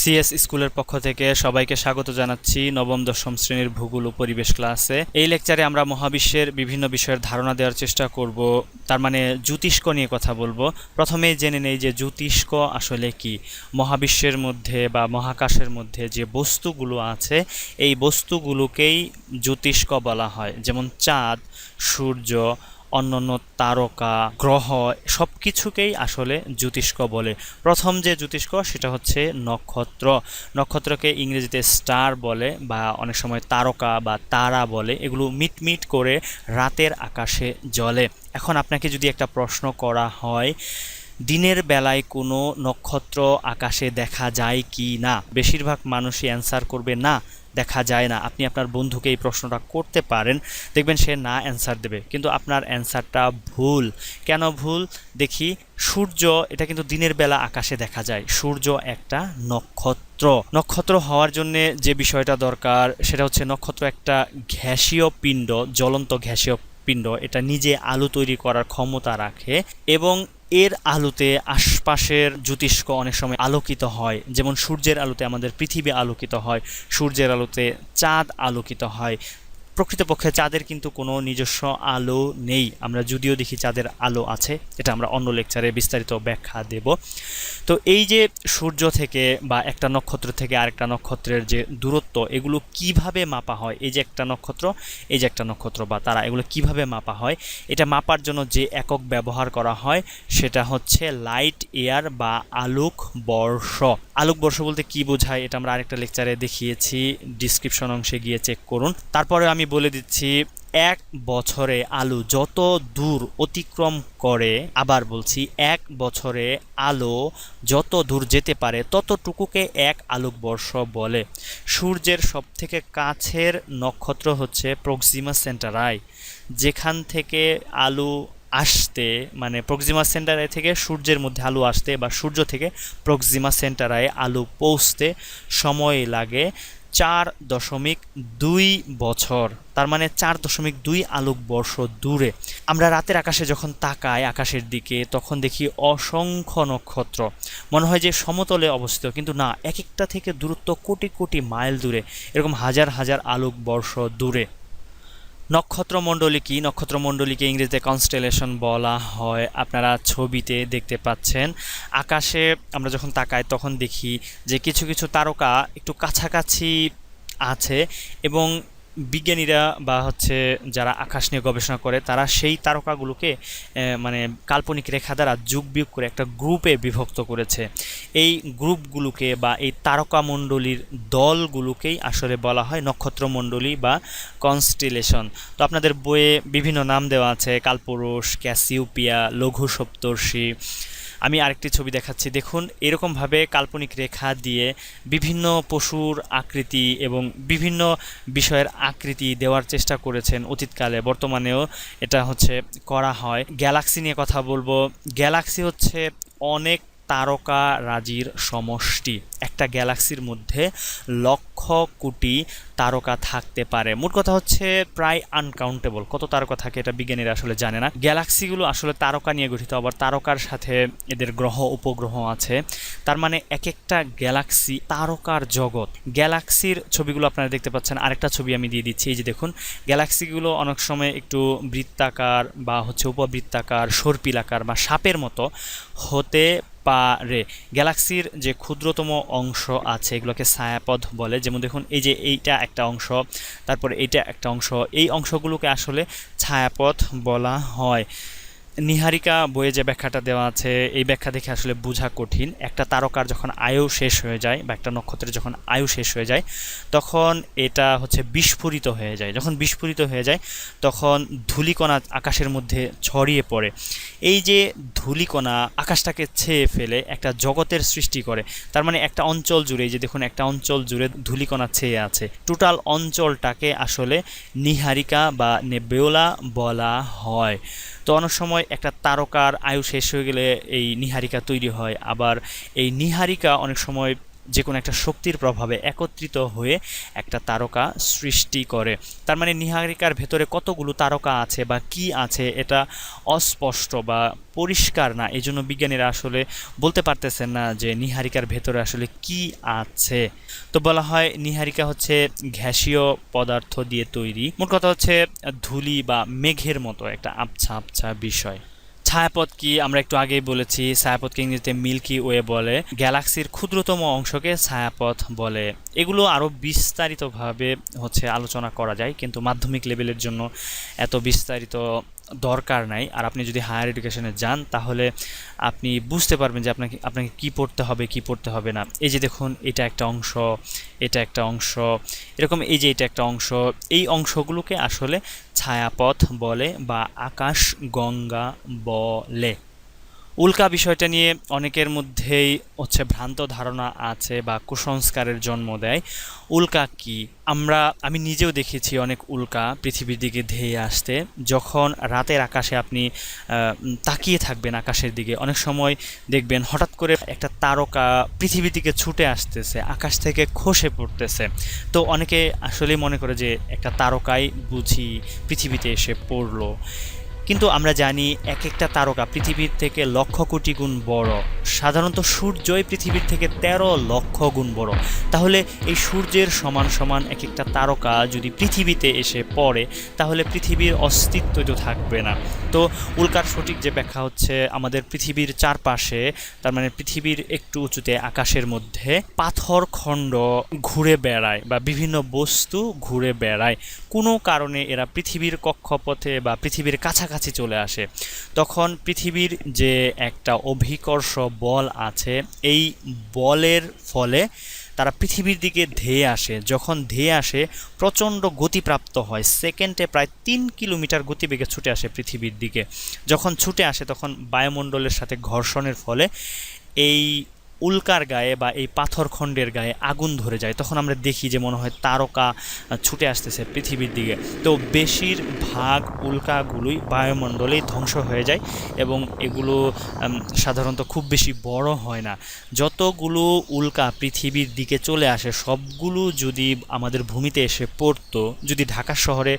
CS স্কুলের পক্ষ থেকে সবাইকে স্বাগত জানাচ্ছি নবম, দশম শ্রেণির ভূগোল ও পরিবেশ ক্লাসে। এই লেকচারে আমরা মহাবিশ্বের বিভিন্ন বিষয়ের ধারণা দেওয়ার চেষ্টা করব। তার মানে জ্যোতিষ্ক নিয়ে কথা বলব। প্রথমে জেনে নেই যে জ্যোতিষ্ক আসলে কি। মহাবিশ্বের মধ্যে বা মহাকাশের মধ্যে যে বস্তুগুলো আছে, এই বস্তুগুলোকেই জ্যোতিষ্ক বলা হয়। যেমন চাঁদ, সূর্য অন্যান্য তারকা, গ্রহ সব কিছুকেই আসলে জ্যোতিষ্ক বলে। প্রথম যে জ্যোতিষ্ক সেটা হচ্ছে নক্ষত্র। নক্ষত্রকে ইংরেজিতে স্টার বলে বা অনেক সময় তারকা বা তারা বলে। এগুলো মিটমিট করে রাতের আকাশে জ্বলে। এখন আপনাকে যদি একটা প্রশ্ন করা হয় দিনের বেলায় কোনো নক্ষত্র আকাশে দেখা যায় কি না? বেশিরভাগ মানুষই অ্যান্সার করবে, না, দেখা যায় না। আপনি আপনার বন্ধুকে এই প্রশ্নটা করতে পারেন, দেখবেন সে না অ্যান্সার দেবে। কিন্তু আপনার অ্যান্সারটা ভুল। কেন ভুল? দেখি, সূর্য, এটা কিন্তু দিনের বেলা আকাশে দেখা যায়। সূর্য একটা নক্ষত্র। নক্ষত্র হওয়ার জন্য যে বিষয়টা দরকার, সেটা হচ্ছে নক্ষত্র একটা ঘ্যাসীয় পিণ্ড, জ্বলন্ত ঘ্যাসীয় পিণ্ড। এটা নিজে আলো তৈরি করার ক্ষমতা রাখে এবং এর আলোতে আশপাশের জ্যোতিষ্ক অনেক সময় আলোকিত হয়। যেমন সূর্যের আলোতে আমাদের পৃথিবী আলোকিত হয়, সূর্যের আলোতে চাঁদ আলোকিত হয় প্রকৃতপক্ষে চাঁদের কিন্তু কোনো নিজস্ব আলো নেই। আমরা যদিও দেখি চাঁদের আলো আছে, এটা আমরা অন্য লেকচারে বিস্তারিত ব্যাখ্যা দেব। তো এই যে সূর্য থেকে বা একটা নক্ষত্র থেকে আরেকটা নক্ষত্রের যে দূরত্ব, এগুলো কীভাবে মাপা হয়? এই যে একটা নক্ষত্র, এই যে একটা নক্ষত্র বা তারা, এগুলো কীভাবে মাপা হয়? এটা মাপার জন্য যে একক ব্যবহার করা হয়, সেটা হচ্ছে লাইট এয়ার বা আলোক বর্ষ। আলোক বর্ষ বলতে কি বোঝায়? এটা আমরা আরেকটা লেকচারে দেখিয়েছি। ডিসক্রিপশন অংশে গিয়ে চেক করুন। তারপরে আমি বলে দিচ্ছি, এক বছরে আলু যত দূর অতিক্রম করে, আবার বলছি এক বছরে আলো যত দূর যেতে পারে, ততটুকুকে এক আলোকবর্ষ বলে। সূর্যের সবথেকে কাছের নক্ষত্র হচ্ছে প্রক্সিমা সেন্টারাই যেখান থেকে আলু আসতে মানে প্রক্সিমা সেন্টারায় থেকে সূর্যের মধ্যে আলু আসতে বা সূর্য থেকে প্রক্সিমা সেন্টারায় আলু পৌঁছতে সময় লাগে চার দশমিক দুই বছর, তার মানে চার দশমিক দুই আলোক বর্ষ দূরে। আমরা রাতের আকাশে যখন তাকাই আকাশের দিকে, তখন দেখি অসংখ্য নক্ষত্র। মনে হয় যে সমতলে অবস্থিত, কিন্তু না এক একটা থেকে দূরত্ব কোটি কোটি মাইল দূরে, এরকম হাজার হাজার আলোক বর্ষ দূরে। নক্ষত্রমণ্ডলী কি নক্ষত্রমণ্ডলীকে ইংরেজিতে কনস্টেলেশন বলা হয়। আপনারা ছবিতে দেখতে পাচ্ছেন। আকাশে আমরা যখন তাকাই তখন দেখি যে কিছু কিছু তারকা একটু কাছাকাছি আছে এবং বিজ্ঞানীরা বা হচ্ছে যারা আকাশ নিয়ে গবেষণা করে, তারা সেই তারকাগুলোকে মানে কাল্পনিক রেখা দ্বারা যুগ বিয়োগ করে একটা গ্রুপে বিভক্ত করেছে। এই গ্রুপগুলোকে বা এই তারকামণ্ডলীর দলগুলোকেই আসলে বলা হয় নক্ষত্রমণ্ডলী বা কনস্টিলেশন। তো আপনাদের বইয়ে বিভিন্ন নাম দেওয়া আছে কালপুরুষ ক্যাসিওপিয়া লঘু সপ্তর্ষি আমি আরেকটি ছবি দেখাচ্ছি। দেখুন, এরকমভাবে কাল্পনিক রেখা দিয়ে বিভিন্ন পশুর আকৃতি এবং বিভিন্ন বিষয়ের আকৃতি দেওয়ার চেষ্টা করেছেন অতীতকালে। বর্তমানেও এটা হচ্ছে করা হয়। গ্যালাক্সি নিয়ে কথা বলব। গ্যালাক্সি হচ্ছে অনেক তারকা রাজির সমষ্টি। একটা গ্যালাক্সির মধ্যে লক্ষ কোটি তারকা থাকতে পারে। মোট কথা হচ্ছে প্রায় আনকাউন্টেবল কত তারকা থাকে এটা বিজ্ঞানীরা আসলে জানে না। গ্যালাক্সিগুলো আসলে তারকা নিয়ে গঠিত, আবার তারকার সাথে এদের গ্রহ, উপগ্রহ আছে। তার মানে এক একটা গ্যালাক্সি তারকার জগৎ। গ্যালাক্সির ছবিগুলো আপনারা দেখতে পাচ্ছেন। আরেকটা ছবি আমি দিয়ে দিচ্ছি, এই যে দেখুন। গ্যালাক্সিগুলো অনেক সময় একটু বৃত্তাকার বা হচ্ছে উপবৃত্তাকার, সর্পিলাকার বা সাপের মতো হতে পারে। গ্যালাক্সির যে ক্ষুদ্রতম অংশ আছে, এগুলোকে ছায়াপথ বলে। যেমন দেখুন, এই যে এইটা একটা অংশ, তারপরে এইটা একটা অংশ। এই অংশগুলোকে আসলে ছায়াপথ বলা হয়। নিহারিকা বইয়ে যে ব্যাখ্যাটা দেওয়া আছে, এই ব্যাখ্যা দেখে আসলে বোঝা কঠিন। একটা তারকার যখন আয়ু শেষ হয়ে যায় বা একটা নক্ষত্রের যখন আয়ু শেষ হয়ে যায়, তখন এটা হচ্ছে বিস্ফোরিত হয়ে যায়। যখন বিস্ফোরিত হয়ে যায়, তখন ধুলিকণা আকাশের মধ্যে ছড়িয়ে পড়ে। এই যে ধুলিকণা আকাশটাকে ছেয়ে ফেলে একটা জগতের সৃষ্টি করে, তার মানে একটা অঞ্চল জুড়ে যে দেখুন একটা অঞ্চল জুড়ে ধূলিকণা ছেয়ে আছে। টোটাল অঞ্চলটাকে আসলে নিহারিকা বা নেবেওলা বলা হয়। তো অনেক সময় একটা তারকার আয়ু শেষ হয়ে গেলে এই নিহারিকা তৈরি হয়। আবার এই নিহারিকা অনেক সময় যে কোনো একটা শক্তির প্রভাবে একত্রিত হয়ে একটা তারকা সৃষ্টি করে। তার মানে নিহারিকার ভেতরে কতগুলো তারকা আছে বা কি আছে এটা অস্পষ্ট বা পরিষ্কার না। এই জন্য বিজ্ঞানীরা আসলে বলতে পারতেছেন না যে নিহারিকার ভেতরে আসলে কি আছে। তো বলা হয় নিহারিকা হচ্ছে ঘ্যাসীয় পদার্থ দিয়ে তৈরি। মোট কথা হচ্ছে ধুলি বা মেঘের মতো একটা আবছা আবছা বিষয়। ছায়াপথ কি আমরা একটু আগেই বলেছি, ছায়াপথকে ইংরেজিতে মিল্কি ওয়ে বলে। গ্যালাক্সির ক্ষুদ্রতম অংশকে ছায়াপথ বলে। এগুলো আরও বিস্তারিতভাবে হচ্ছে আলোচনা করা যায়, কিন্তু মাধ্যমিক লেভেলের জন্য এত বিস্তারিত দরকার নাই। আর আপনি যদি হায়ার এডুকেশনে যান, তাহলে আপনি বুঝতে পারবেন যে আপনাকে আপনাকে কি পড়তে হবে, কি পড়তে হবে না। এই যে দেখুন, এটা একটা অংশ, এটা একটা অংশ, এরকম এই যে এটা একটা অংশ, এই অংশগুলোকে আসলে ছায়াপথ বলে বা আকাশ গঙ্গা বলে। উল্কা বিষয়টা নিয়ে অনেকের মধ্যেই হচ্ছে ভ্রান্ত ধারণা আছে বা কুসংস্কারের জন্ম দেয়। উল্কা কি? আমরা, আমি নিজেও দেখেছি অনেক উল্কা পৃথিবীর দিকে ধেয়ে আসতে। যখন রাতের আকাশে আপনি তাকিয়ে থাকবেন আকাশের দিকে, অনেক সময় দেখবেন হঠাৎ করে একটা তারকা পৃথিবীর দিকে ছুটে আসতেছে, আকাশ থেকে খসে পড়তেছে। তো অনেকে আসলেই মনে করে যে একটা তারকাই বুঝি পৃথিবীতে এসে পড়ল। কিন্তু আমরা জানি এক একটা তারকা পৃথিবীর থেকে লক্ষ কোটি গুণ বড়। সাধারণত সূর্যই পৃথিবীর থেকে তেরো লক্ষ গুণ বড়। তাহলে এই সূর্যের সমান সমান এক একটা তারকা যদি পৃথিবীতে এসে পড়ে, তাহলে পৃথিবীর অস্তিত্ব তো থাকবে না। তো উল্কার সঠিক যে ব্যাখ্যা হচ্ছে, আমাদের পৃথিবীর চারপাশে, তার মানে পৃথিবীর একটু উঁচুতে আকাশের মধ্যে পাথর খণ্ড ঘুরে বেড়ায় বা বিভিন্ন বস্তু ঘুরে বেড়ায়। কোনো কারণে এরা পৃথিবীর কক্ষপথে বা পৃথিবীর কাছাকাছি চলে আসে। তখন পৃথিবীর যে একটা অভিকর্ষ বল আছে, এই বলের ফলে তারা পৃথিবীর দিকে ধেয়ে আসে। যখন ধেয়ে আসে, প্রচণ্ড গতিপ্রাপ্ত হয়। সেকেন্ডে প্রায় তিন কিলোমিটার গতিবেগে ছুটে আসে পৃথিবীর দিকে। যখন ছুটে আসে, তখন বায়ুমণ্ডলের সাথে ঘর্ষণের ফলে এই উল্কার গায়ে বা এই পাথরখণ্ডের গায়ে আগুন ধরে যায়। তখন আমরা দেখি যে মনে হয় তারকা ছুটে আসতেছে পৃথিবীর দিকে। তো বেশিরভাগ উল্কাগুলোই বায়ুমণ্ডলেই ধ্বংস হয়ে যায় এবং এগুলো সাধারণত খুব বেশি বড় হয় না। যতগুলো উল্কা পৃথিবীর দিকে চলে আসে, সবগুলো যদি আমাদের ভূমিতে এসে পড়তো, যদি ঢাকা শহরে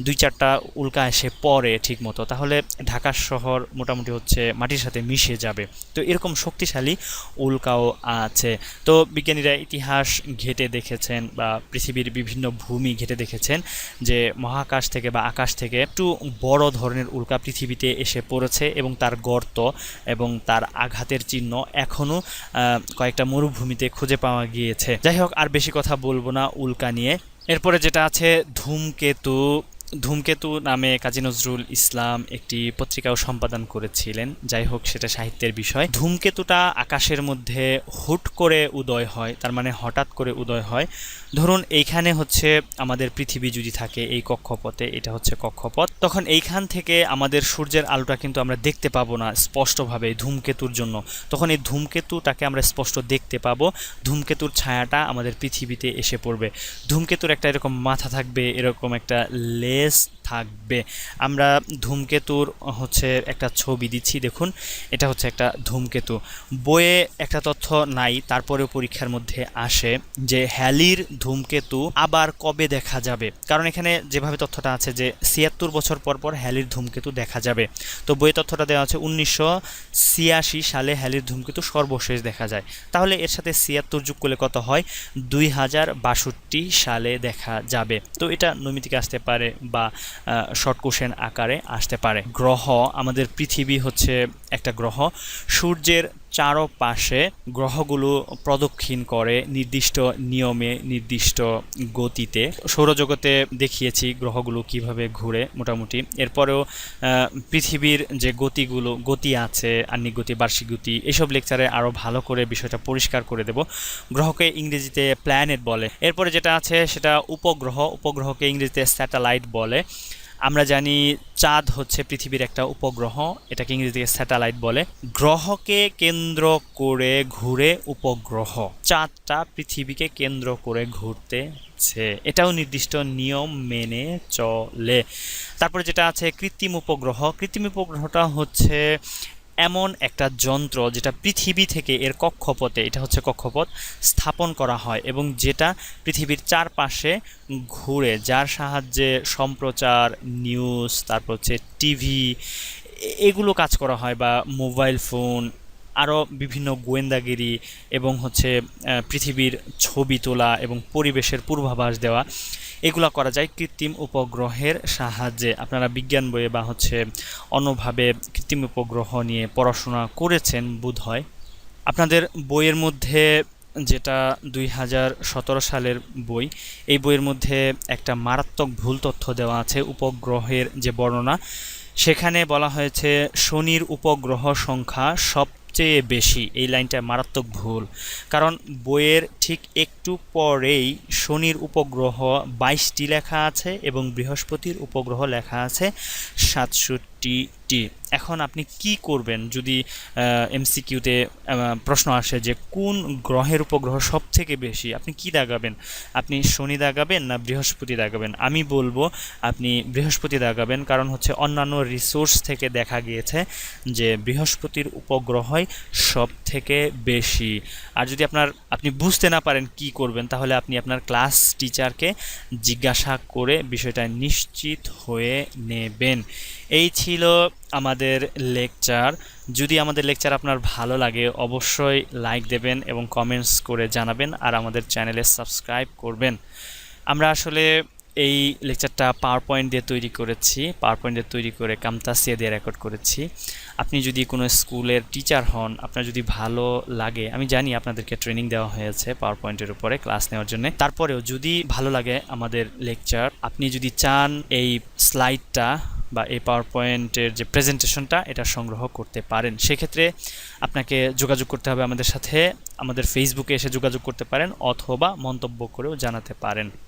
দুই চারটা উল্কা এসে পড়ে ঠিক মতো তাহলে ঢাকা শহর মোটামুটি হচ্ছে মাটির সাথে মিশে যাবে। তো এরকম শক্তিশালী উল্কাও আছে। তো বিজ্ঞানীরা ইতিহাস ঘেটে দেখেছেন বা পৃথিবীর বিভিন্ন ভূমি ঘেটে দেখেছেন যে মহাকাশ থেকে বা আকাশ থেকে একটু বড় ধরনের উল্কা পৃথিবীতে এসে পড়েছে এবং তার গর্ত এবং তার আঘাতের চিহ্ন এখনও কয়েকটা মরুভূমিতে খুঁজে পাওয়া গিয়েছে। যাই হোক, আর বেশি কথা বলব না উল্কা নিয়ে। এরপরে যেটা আছে ধূমকেতু। ধূমকেতু নামে কাজী নজরুল ইসলাম একটি পত্রিকাও সম্পাদন করেছিলেন। যাই হোক, সেটা সাহিত্যের বিষয়। ধূমকেতুটা আকাশের মধ্যে হুট করে উদয় হয়, তার মানে হঠাৎ করে উদয় হয়। ধরুন এইখানে হচ্ছে আমাদের পৃথিবী যদি থাকে, এই কক্ষপথে, এটা হচ্ছে কক্ষপথ, তখন এইখান থেকে আমাদের সূর্যের আলোটা কিন্তু আমরা দেখতে পাবো না স্পষ্টভাবে ধূমকেতুর জন্য। তখন এই ধূমকেতুটাকে আমরা স্পষ্ট দেখতে পাবো। ধূমকেতুর ছায়াটা আমাদের পৃথিবীতে এসে পড়বে। ধূমকেতুর একটা এরকম মাথা থাকবে, এরকম একটা লেজ থাকবে। আমরা ধূমকেতুর হচ্ছে একটা ছবি দিচ্ছি, দেখুন। এটা হচ্ছে একটা ধূমকেতু। বইয়ে একটা তথ্য নাই, তারপরেও পরীক্ষার মধ্যে আসে যে হ্যালির ধূমকেতু আবার কবে দেখা যাবে? কারণ এখানে যেভাবে তথ্যটা আছে যে ছিয়াত্তর বছর পর পর হ্যালির ধূমকেতু দেখা যাবে। তো বইয়ে তথ্যটা দেওয়া আছে, উনিশশো ছিয়াশি সালে হ্যালির ধূমকেতু সর্বশেষ দেখা যায়। তাহলে এর সাথে ছিয়াত্তর যুগ করলে কত হয়? দুই হাজার বাষট্টি সালে দেখা যাবে। তো এটা নৈমিতিক আসতে পারে বা শর্ট কোশ্চেন আকারে আসতে পারে। গ্রহ আমাদের পৃথিবী হচ্ছে একটা গ্রহ। সূর্যের চারপাশে গ্রহগুলো প্রদক্ষিণ করে নির্দিষ্ট নিয়মে, নির্দিষ্ট গতিতে। সৌরজগতে দেখিয়েছি গ্রহগুলো কীভাবে ঘুরে মোটামুটি। এরপরেও পৃথিবীর যে গতিগুলো, গতি আছে, আহ্নিক গতি, বার্ষিক গতি, এসব লেকচারে আরও ভালো করে বিষয়টা পরিষ্কার করে দেব। গ্রহকে ইংরেজিতে প্ল্যানেট বলে। এরপরে যেটা আছে সেটা উপগ্রহ, উপগ্রহকে ইংরেজিতে স্যাটেলাইট বলে। আমরা জানি চাঁদ হচ্ছে পৃথিবীর একটা উপগ্রহ, এটাকে ইংরেজিতে স্যাটেলাইট বলে। গ্রহকে কেন্দ্র করে ঘুরে উপগ্রহ। চাঁদটা পৃথিবীকে কেন্দ্র করে ঘুরতেছে। এটাও নির্দিষ্ট নিয়ম মেনে চলে। তারপরে যেটা আছে কৃত্রিম উপগ্রহ, কৃত্রিম উপগ্রহটা হচ্ছে এমন একটা যন্ত্র যেটা পৃথিবী থেকে এর কক্ষপথে, এটা হচ্ছে কক্ষপথ, স্থাপন করা হয় এবং যেটা পৃথিবীর চারপাশে ঘুরে, যার সাহায্যে সম্প্রচার নিউজ তারপর হচ্ছে টিভি এগুলো কাজ করা হয় বা মোবাইল ফোন আরও বিভিন্ন গোয়েন্দাগিরি এবং হচ্ছে পৃথিবীর ছবি তোলা এবং পরিবেশের পূর্বাভাস দেওয়া, এগুলো করা যায় কৃত্রিম উপগ্রহের সাহায্যে। আপনারা বিজ্ঞান বইয়ে বা হচ্ছে অন্যভাবে কৃত্রিম উপগ্রহ নিয়ে পড়াশোনা করেছেন বোধ হয় আপনাদের বইয়ের মধ্যে যেটা দুই হাজার সতেরো সালের বই, এই বইয়ের মধ্যে একটা মারাত্মক ভুল তথ্য দেওয়া আছে উপগ্রহের যে বর্ণনা। সেখানে বলা হয়েছে, শনির উপগ্রহ সংখ্যা সবচেয়ে বেশি এই লাইনটা মারাত্মক ভুল। কারণ বইয়ের ঠিক একটু পরেই শনির উপগ্রহ বাইশটি লেখা আছে এবং বৃহস্পতির উপগ্রহ লেখা আছে সাতষট্টিটি। এখন আপনি কি করবেন যদি এমসিকিউতে প্রশ্ন আসে যে কোন গ্রহের উপগ্রহ সব থেকে বেশি, আপনি কি দাগাবেন? আপনি শনি দাগাবেন না বৃহস্পতি দাগাবেন? আমি বলব আপনি বৃহস্পতি দাগাবেন, কারণ হচ্ছে অন্যান্য রিসোর্স থেকে দেখা গিয়েছে যে বৃহস্পতির উপগ্রহই সব থেকে বেশি। আর যদি আপনার, আপনি বুঝতে না পারেন কি করবেন, তাহলে আপনি আপনার ক্লাস টিচারকে জিজ্ঞাসা করে বিষয়টা নিশ্চিত হয়ে নেবেন। এই ছিল আমাদের লেকচার। যদি আমাদের লেকচার আপনার ভালো লাগে, অবশ্যই লাইক দেবেন এবং কমেন্টস করে জানাবেন আর আমাদের চ্যানেলে সাবস্ক্রাইব করবেন। আমরা আসলে এই লেকচারটা পাওয়ার পয়েন্ট দিয়ে তৈরি করেছি পাওয়ার পয়েন্ট দিয়ে তৈরি করে কামতাসিয়া দিয়ে রেকর্ড করেছি। আপনি যদি কোনো স্কুলের টিচার হন, আপনার যদি ভালো লাগে, আমি জানি আপনাদেরকে ট্রেনিং দেওয়া হয়েছে পাওয়ার পয়েন্টের উপরে ক্লাস নেওয়ার জন্য। তারপরেও যদি ভালো লাগে আমাদের লেকচার আপনি যদি চান এই স্লাইডটা বা এই পাওয়ার পয়েন্টের যে প্রেজেন্টেশনটা এটা সংগ্রহ করতে পারেন। সেক্ষেত্রে আপনাকে যোগাযোগ করতে হবে আমাদের সাথে। আমাদের ফেসবুকে এসে যোগাযোগ করতে পারেন অথবা মন্তব্য করেও জানাতে পারেন।